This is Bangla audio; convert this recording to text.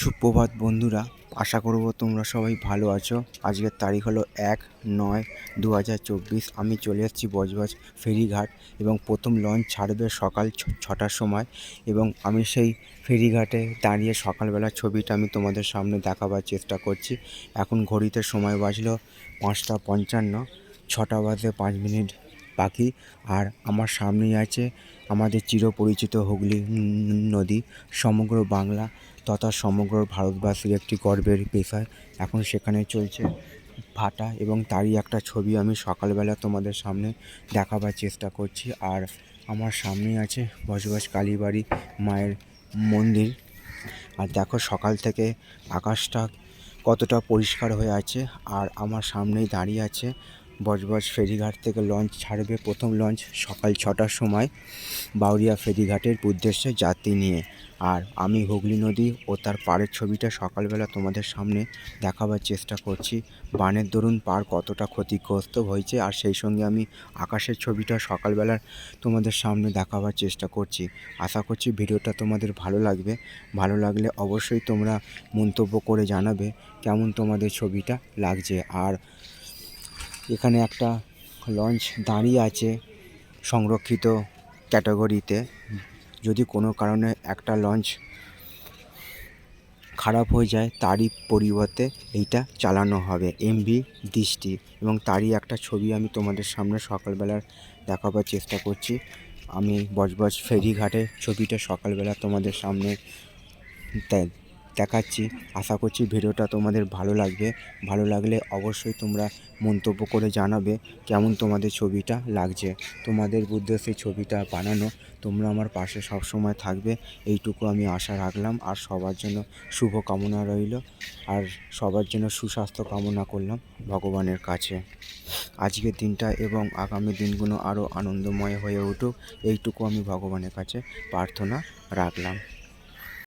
সুপ্রভাত বন্ধুরা, আশা করব তোমরা সবাই ভালো আছো। আজকের তারিখ হলো এক নয় দু আমি চলে এসেছি বজবজ ফেরিঘাট এবং প্রথম লঞ্চ ছাড়বে সকাল ছটার সময় এবং আমি সেই ফেরিঘাটে দাঁড়িয়ে সকালবেলার ছবিটা আমি তোমাদের সামনে দেখাবার চেষ্টা করছি। এখন ঘড়িতে সময় বাজলো পাঁচটা পঞ্চান্ন, ছটা বাজে পাঁচ মিনিট। বাকি আর আমার সামনেই আছে আমাদের চিরপরিচিত হুগলি নদী, সমগ্র বাংলা তথা সমগ্র ভারতবাসীর একটি গর্বের বিষয়। এখন সেখানে চলছে ভাটা এবং তারই একটা ছবি আমি সকালবেলা তোমাদের সামনে দেখাবার চেষ্টা করছি। আর আমার সামনেই আছে বসবাস কালীবাড়ি মায়ের মন্দির। আর দেখো সকাল থেকে আকাশটা কতটা পরিষ্কার হয়ে আছে। আর আমার সামনেই দাঁড়িয়ে আছে বজবজ ফেরিঘাট থেকে লঞ্চ ছাড়বে। প্রথম লঞ্চ সকাল ছটার সময় বাউরিয়া ফেরিঘাটের উদ্দেশ্যে যাত্রী নিয়ে। আর আমি হুগলি নদী ও তার পাড়ের ছবিটা সকালবেলা তোমাদের সামনে দেখাবার চেষ্টা করছি। বানের দরুন পার কতটা ক্ষতিগ্রস্ত হয়েছে আর সেই সঙ্গে আমি আকাশের ছবিটা সকালবেলা তোমাদের সামনে দেখাবার চেষ্টা করছি। আশা করছি ভিডিওটা তোমাদের ভালো লাগবে। ভালো লাগলে অবশ্যই তোমরা মন্তব্য করে জানাবে কেমন তোমাদের ছবিটা লাগছে। আর এখানে একটা লঞ্চ দাঁড়িয়ে আছে সংরক্ষিত ক্যাটাগরিতে। যদি কোনো কারণে একটা লঞ্চ খারাপ হয়ে যায়, তারই পরিবর্তে এইটা চালানো হবে। এমভি দৃষ্টি এবং তারই একটা ছবি আমি তোমাদের সামনে সকালবেলার দেখাবার চেষ্টা করছি। আমি বজবজ ফেরিঘাটের ছবিটা সকালবেলা তোমাদের সামনে দে- দেখাচ্ছি। আশা করছি ভিডিওটা তোমাদের ভালো লাগবে। ভালো লাগলে অবশ্যই তোমরা মন্তব্য করে জানাবে কেমন তোমাদের ছবিটা লাগছে। তোমাদের উদ্দেশ্যে ছবিটা বানানো। তোমরা আমার পাশে সব সময় থাকবে। এইটুকু আমি আশা রাখলাম। আর সবার জন্য শুভ কামনা রইল। আর সবার জন্য সুস্বাস্থ্য কামনা করলাম ভগবানের কাছে। আজকের দিনটা এবং আগামী দিনগুলো আরও আনন্দময় হয়ে উঠুক। এইটুকু আমি ভগবানের কাছে প্রার্থনা রাখলাম।